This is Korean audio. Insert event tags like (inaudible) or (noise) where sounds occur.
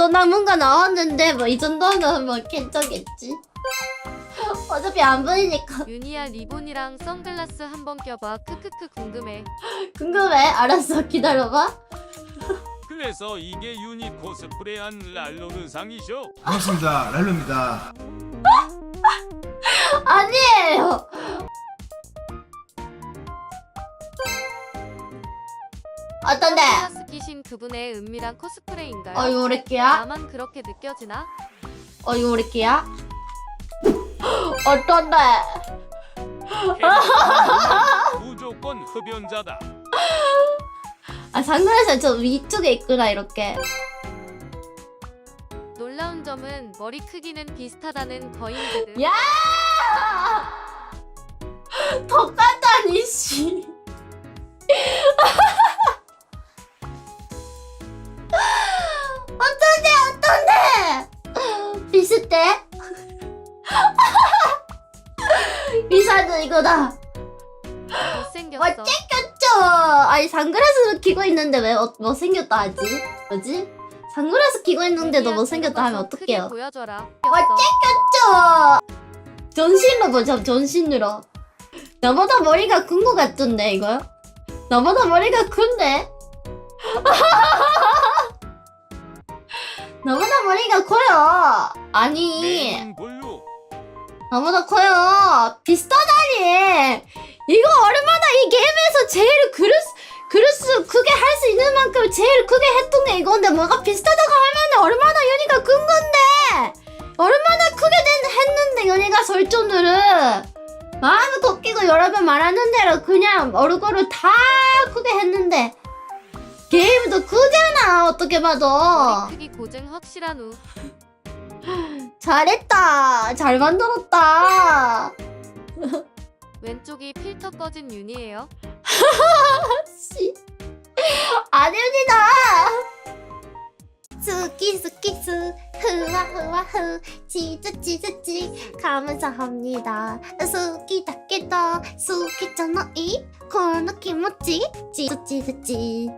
또 남은 거 나왔는데 뭐 이 정도는 뭐 괜찮겠지. 어차피 안 보이니까 윤희야 리본이랑 선글라스 한번 껴봐. 크크크 궁금해. 궁금해. 알았어 기다려봐. 그래서 이게 유닛 코스프레한 랄로 의상이죠? 반갑습니다. 랄로입니다. 아니에요. 어떤데? 선글라스 끼신 그분의 은밀한 코스프레인가요? 어 이거 우리 끼야? 나만 그렇게 느껴지나? 어 이거 우리 끼야? 어떤데? (laughs) 무조건 흡연자다. 아 상그라스 저 위쪽에 있구나 이렇게. 놀라운 점은 머리 크기는 비슷하다는 거인들. 야! 비슷해? 비슷하죠 (laughs) 이거다. 못생겼어. 어쨌겠죠? 아니 선글라스를 끼고 있는데 왜 어, 못생겼다 하지? 뭐지? 선글라스 끼고 있는데도 못생겼다 하면 어떡해요? 보여줘라. 어쨌겠죠? 전신으로 보자 전신으로 나보다 머리가 큰 거 같던데 이거? 나보다 머리가 큰데? (laughs) 나보다 머리가 커요. 아니. 나보다 커요. 비슷하다니 이거 얼마나 이 게임에서 제일 그릇 그릇 크게 할 수 있는 만큼 제일 크게 했던 게 이건데 뭐가 비슷하다고 하면 얼마나 연이가 큰 건데. 얼마나 크게 된, 했는데 연이가 설정들은 마음을 꺾이고 여러 번 말하는 대로 그냥 얼굴을 다 크게 했는데 게임도 크잖아. 어떻게 봐도. 머리 크기 고증 확실한 후. 잘했다. 잘 만들었다. 왼쪽이 필터 꺼진 윤이에요. 씨. 아닙니다. 스키 스키 스 흐와 흐와 흐. 치즈 치 감사합니다. 스키 다 깨다. 스키 잖아 이. 코너 키모치 치즈 치